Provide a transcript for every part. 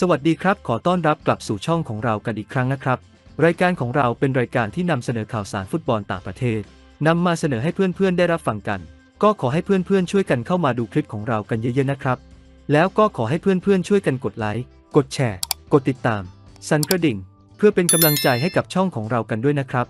สวัสดีครับ ขอต้อนรับกลับสู่ช่องของเรากันอีกครั้งนะครับ รายการของเราเป็นรายการที่นำเสนอข่าวสารฟุตบอลต่างประเทศนำมาเสนอให้เพื่อนๆได้รับฟังกัน ก็ขอให้เพื่อนๆช่วยกันเข้ามาดูคลิปของเรากันเยอะๆนะครับ แล้วก็ขอให้เพื่อนๆช่วยกันกดไลค์กดแชร์ กดติดตาม สั่นกระดิ่ง เพื่อเป็นกำลังใจให้กับช่องของเรากันด้วยนะครับ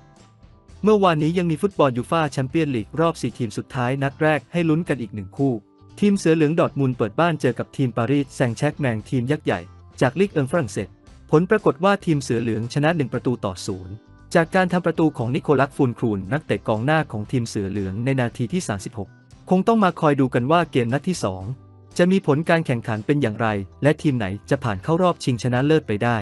เมื่อวานนี้ยังมีฟุตบอลยูฟ่าแชมเปี้ยนลีกรอบ 4 ทีมสุดท้ายนัดแรกให้ลุ้นกันอีกหนึ่งคู่ ทีมเสือเหลืองดอทมุนด์เปิดบ้านเจอกับทีมปารีสแซงแชกแมงทีมยักษ์ใหญ่ จากลีกเอิงฝรั่งเศส ผลปรากฏว่าทีมเสือเหลืองชนะ 1 ประตูต่อศูนย์จากการทำประตูของนิโคลัสฟูนครูนนักเตะกองหน้าของทีมเสือเหลืองในนาทีที่ 36 คงต้องมาคอยดูกันว่าเกมนัดที่ 2 จะมีผลการแข่งขันเป็นอย่างไร และทีมไหนจะผ่านเข้ารอบชิงชนะเลิศไปได้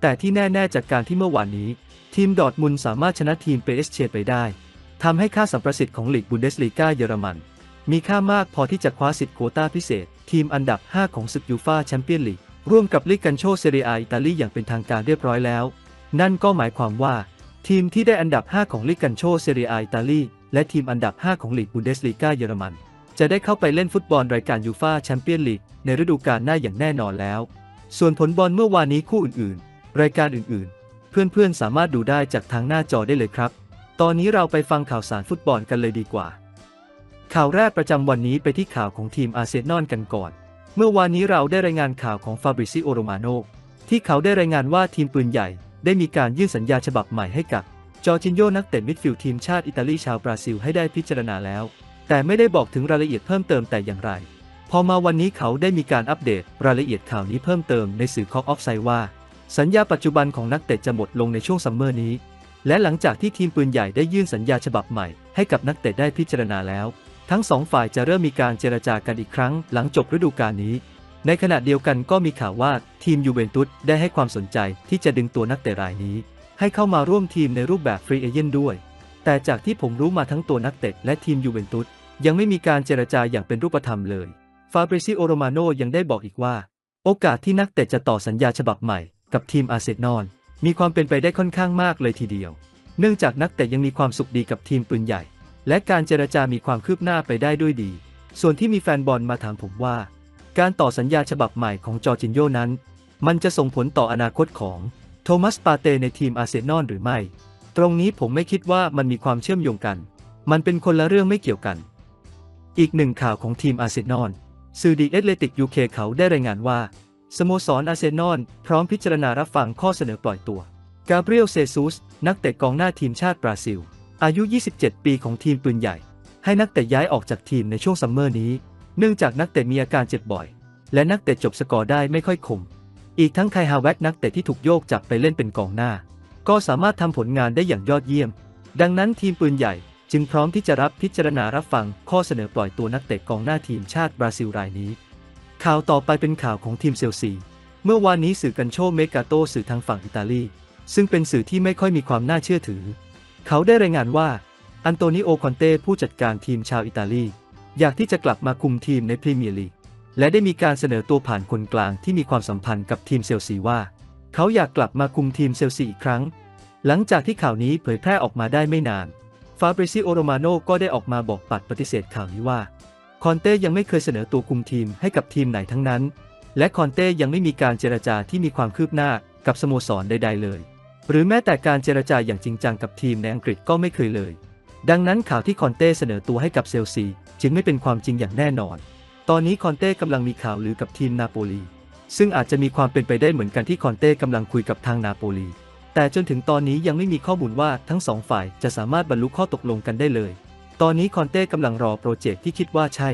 แต่ที่แน่ๆจากการที่เมื่อวานนี้ ทีมดอร์ทมุนสามารถชนะทีมเปเอสเชไปได้ทำให้ค่าสัมประสิทธิ์ของลีกบุนเดสลีกาเยอรมันมีค่ามากพอที่จะคว้าสิทธิ์โควตาพิเศษ ทีมอันดับ 5 ของศึกยูฟาแชมเปี้ยนลีก ร่วมกับลิกันโชเซเรียอิตาลีอย่างเป็นทางการเรียบร้อยแล้ว นั่นก็หมายความว่า ทีมที่ได้อันดับ 5 ของลิกันโชเซเรียอิตาลีและทีมอันดับ 5 ของลีกบุนเดสลีกาเยอรมัน จะได้เข้าไปเล่นฟุตบอลรายการยูฟาแชมเปี้ยนลีกในฤดูกาลหน้าอย่างแน่นอนแล้ว ส่วนผลบอลเมื่อวานนี้คู่อื่นๆ รายการอื่นๆ เพื่อนๆ สามารถดูได้จากทางหน้าจอได้เลยครับ ตอนนี้เราไปฟังข่าวสารฟุตบอลกันเลยดีกว่า ข่าวแรกประจำวันนี้ไปที่ข่าวของทีมอาร์เซนอลกันก่อน เมื่อวานนี้เราได้รายงานข่าวของฟาบริซิโอโรมาโนที่เขาได้รายงานว่าทีมปืนใหญ่ ได้มีการยื่นสัญญาฉบับใหม่ให้กับจอร์จินโยนักเตะมิดฟิลด์ทีมชาติอิตาลีชาวบราซิลให้ได้พิจารณาแล้ว แต่ไม่ได้บอกถึงรายละเอียดเพิ่มเติมแต่อย่างไร พอมาวันนี้เขาได้มีการอัปเดตรายละเอียดข่าวนี้เพิ่มเติมในสื่อคอกออฟไซว่า สัญญาปัจจุบันของนักเตะจะหมดลงในช่วงซัมเมอร์นี้ และหลังจากที่ทีมปืนใหญ่ได้ยื่นสัญญาฉบับใหม่ให้กับนักเตะได้พิจารณาแล้ว ทั้งสองฝ่ายจะเริ่มมีการเจรจากันอีกครั้งหลังจบฤดูกาลนี้ ในขณะเดียวกันก็มีข่าวว่าทีมยูเวนตุสได้ให้ความสนใจที่จะดึงตัวนักเตะรายนี้ ให้เข้ามาร่วมทีมในรูปแบบฟรีเอเจนต์ด้วย แต่จากที่ผมรู้มาทั้งตัวนักเตะและทีมยูเวนตุสยังไม่มีการเจรจาอย่างเป็นรูปธรรมเลย ฟาบริซิโอโรมาโนยังได้บอกอีกว่า โอกาสที่นักเตะจะต่อสัญญาฉบับใหม่กับทีมอาเซนอลมีความเป็นไปได้ค่อนข้างมากเลยทีเดียว เนื่องจากนักเตะยังมีความสุขดีกับทีมปืนใหญ่ และการเจรจามีความคืบหน้าไปได้ด้วยดี ส่วนที่มีแฟนบอลมาถามผมว่า การต่อสัญญาฉบับใหม่ของจอร์จินโยนั้น มันจะส่งผลต่ออนาคตของโทมัสปาเตในทีมอาร์เซนอลหรือไม่ ตรงนี้ผมไม่คิดว่ามันมีความเชื่อมโยงกัน มันเป็นคนละเรื่องไม่เกี่ยวกัน อีกหนึ่งข่าวของทีมอาร์เซนอลสื่อดีเอตเลติกยูเคเขาได้รายงานว่าสโมสรอาร์เซนอลพร้อมพิจารณารับฟังข้อเสนอปล่อยตัว กาเบรียลเซซูส นักเตะกองหน้าทีมชาติบราซิล อายุ 27 ปีของทีมปืนใหญ่ ให้นักเตะย้ายออกจากทีมในช่วงซัมเมอร์นี้ เนื่องจากนักเตะมีอาการเจ็บบ่อย และนักเตะจบสกอร์ได้ไม่ค่อยคม อีกทั้งไคฮาแวกนักเตะที่ถูกโยกจากไปเล่นเป็นกองหน้า ก็สามารถทำผลงานได้อย่างยอดเยี่ยม ดังนั้นทีมปืนใหญ่จึงพร้อมที่จะรับพิจารณารับฟังข้อเสนอปล่อยตัวนักเตะกองหน้าทีมชาติบราซิลรายนี้ ข่าวต่อไปเป็นข่าวของทีมเซลซี เมื่อวานนี้สื่อกันโชเมกาโตสื่อทางฝั่งอิตาลี ซึ่งเป็นสื่อที่ไม่ค่อยมีความน่าเชื่อถือ เขาได้รายงานว่า อันโตนิโอคอนเต้ผู้จัดการทีมชาวอิตาลี อยากที่จะกลับมาคุมทีมในพรีเมียร์ลีก และได้มีการเสนอตัวผ่านคนกลางที่มีความสัมพันธ์กับทีมเซลซีว่า เขาอยากกลับมาคุมทีมเซลซีอีกครั้ง หลังจากที่ข่าวนี้เผยแพร่ออกมาได้ไม่นาน ฟาบริซิโอโรมาโนก็ได้ออกมาบอกปัดปฏิเสธข่าวนี้ว่า คอนเต้ยังไม่เคยเสนอตัวคุมทีมให้กับทีมไหนทั้งนั้น และคอนเต้ยังไม่มีการเจรจาที่มีความคืบหน้ากับสโมสรใด ๆ เลย หรือแม้แต่การเจรจาอย่างจริงจังกับทีมในอังกฤษก็ไม่เคยเลย ดังนั้นข่าวที่คอนเต้เสนอตัวให้กับเซลซี จึงไม่เป็นความจริงอย่างแน่นอน ตอนนี้คอนเต้กำลังมีข่าวลือกับทีมนาโปลี ซึ่งอาจจะมีความเป็นไปได้เหมือนกันที่คอนเต้กำลังคุยกับทางนาโปลี แต่จนถึงตอนนี้ยังไม่มีข้อมูลว่าทั้งสองฝ่ายจะสามารถบรรลุข้อตกลงกันได้เลย ตอนนี้คอนเต้กำลังรอโปรเจกต์ที่คิดว่าใช่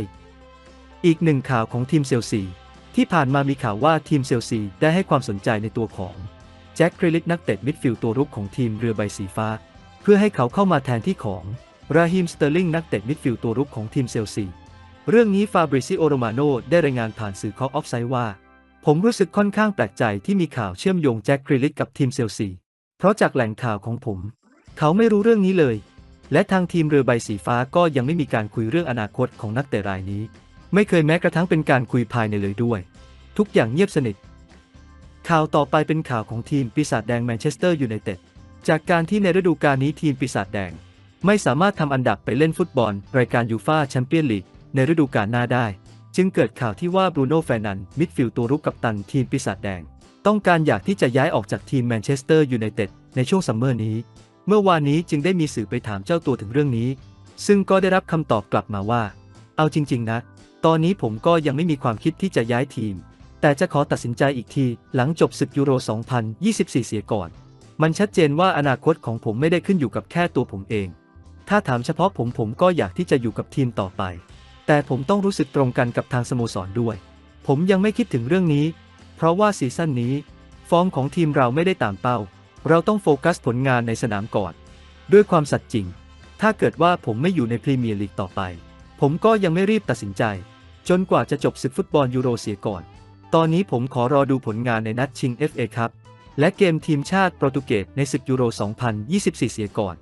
อีกหนึ่งข่าวของทีมเซลซีที่ผ่านมามีข่าวว่าทีมเซลซีได้ให้ความสนใจในตัวของ แจ็คกริลิกนักเตะมิดฟิลด์ตัวรุกของทีมเรือใบสีฟ้า เพื่อให้เขาเข้ามาแทนที่ของราฮิมสเตอร์ลิงนักเตะมิดฟิลด์ตัวรุกของทีมเซลซี เรื่องนี้ฟาบริซิโอโรมาโนได้รายงานผ่านสื่อคอออฟไซด์ว่า ผมรู้สึกค่อนข้างแปลกใจที่มีข่าวเชื่อมโยงแจ็คกริลิกกับทีมเซลซี เพราะจากแหล่งข่าวของผม เขาไม่รู้เรื่องนี้เลย และทางทีมเรือใบสีฟ้าก็ยังไม่มีการคุยเรื่องอนาคตของนักเตะรายนี้ ไม่เคยแม้กระทั่งเป็นการคุยภายในเลยด้วย ทุกอย่างเงียบสนิท ข่าวต่อไปเป็นข่าวของทีมปีศาจแดงแมนเชสเตอร์ยูไนเต็ดจากการที่ในฤดูกาลนี้ทีมปีศาจแดง ไม่สามารถทำอันดับไปเล่นฟุตบอล รายการยูฟาแชมเปี้ยนลีกในฤดูกาลหน้าได้ จึงเกิดข่าวที่ว่าบรูโน่แฟร์นันด์มิดฟิลด์ตัวรุกกัปตันทีมปีศาจแดง ต้องการอยากที่จะย้ายออกจากทีมแมนเชสเตอร์ยูไนเต็ดในช่วงซัมเมอร์นี้ เมื่อวานนี้จึงได้มีสื่อไปถามเจ้าตัวถึงเรื่องนี้ ซึ่งก็ได้รับคำตอบกลับมาว่า เอาจริง ๆ นะ ตอนนี้ผมก็ยังไม่มีความคิดที่จะย้ายทีม แต่จะขอตัดสินใจอีกที หลังจบศึกยูโร 2024 เสียก่อน มันชัดเจนว่าอนาคตของผมไม่ได้ขึ้นอยู่กับแค่ตัวผมเอง ถ้าถามเฉพาะผมผมก็อยากที่จะอยู่กับทีมต่อไป แต่ผมต้องรู้สึกตรงกันกับทางสโมสรด้วย ผมยังไม่คิดถึงเรื่องนี้ เพราะว่าซีซั่นนี้ ฟอร์มของทีมเราไม่ได้ตามเป้า เราต้องโฟกัสผลงานในสนามก่อน ด้วยความสัตย์จริง ถ้าเกิดว่าผมไม่อยู่ในพรีเมียร์ลีกต่อไป ผมก็ยังไม่รีบตัดสินใจ จนกว่าจะจบศึกฟุตบอลยูโรเสียก่อน ตอนนี้ผมขอรอดูผลงานในนัดชิง FA ครับ และเกมทีมชาติโปรตุเกสในศึกยูโร 2024 เสียก่อน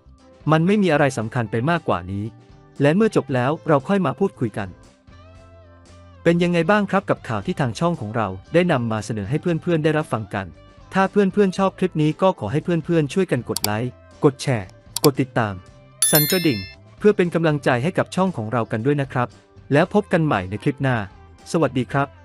มันไม่มีอะไรสำคัญไปมากกว่านี้ และเมื่อจบแล้วเราค่อยมาพูดคุยกัน เป็นยังไงบ้างครับกับข่าวที่ทางช่องของเราได้นำมาเสนอให้เพื่อนๆได้รับฟังกัน ถ้าเพื่อนๆชอบคลิปนี้ก็ขอให้เพื่อนๆช่วยกันกดไลค์ กดแชร์ กดติดตาม สั่นกระดิ่ง เพื่อเป็นกำลังใจให้กับช่องของเรากันด้วยนะครับ แล้วพบกันใหม่ในคลิปหน้า สวัสดีครับ